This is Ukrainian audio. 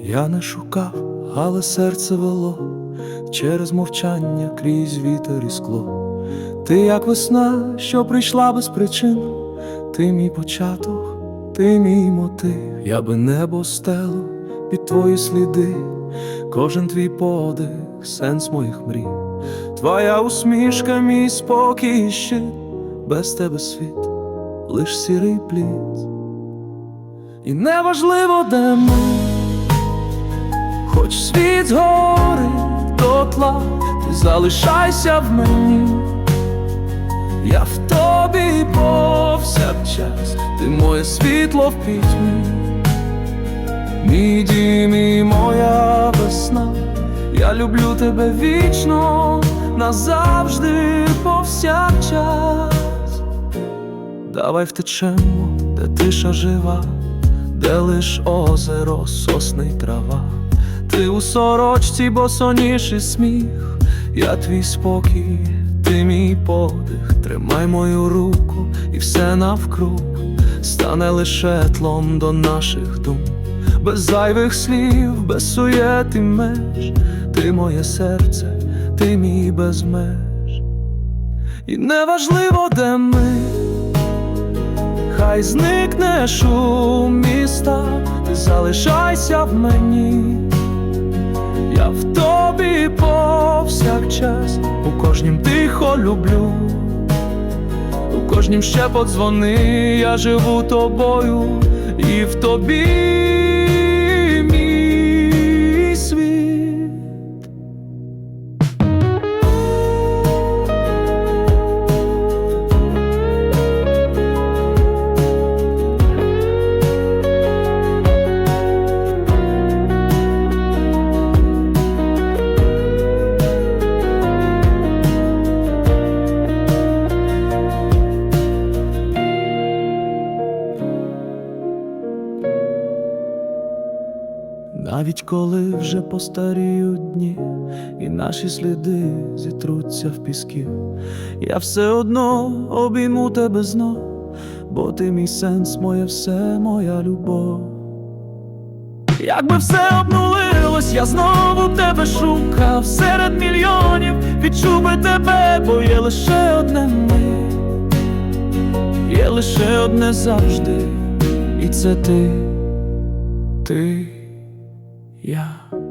Я не шукав, але серце вело через мовчання крізь вітер і скло. Ти як весна, що прийшла без причин, ти мій початок, ти мій мотив, я би небо стелу під твої сліди, кожен твій подих, сенс моїх мрій, твоя усмішка, мій спокій щит, без тебе світ, лиш сірий плід. І неважливо, де ми, хоч світ згорить дотла, ти залишайся в мені, я в тобі повсякчас, ти моє світло в пітьмі, мій дім і моя весна, я люблю тебе вічно, назавжди повсякчас. Давай втечемо, де тиша жива, де лиш озеро, сосни й трава. Ти у сорочці, босоніж і сміх, я твій спокій, ти мій подих, тримай мою руку, і все навкруг. Стане лише тлом до наших дум, без зайвих слів, без суєт меж, ти моє серце, ти мій без меж, і неважливо, де ми. Хай зникне шум міста, ти залишайся в мені, люблю, у кожнім ще подзвони, я живу тобою, і в тобі Навіть коли вже постаріють дні, і наші сліди зітруться в пісків, я все одно обійму тебе знов, бо ти мій сенс, моє все, моя любов. Якби все обнулилось, я знову тебе шукав серед мільйонів, відчув би тебе, бо є лише одне ми, є лише одне завжди, і це ти, ти. Yeah.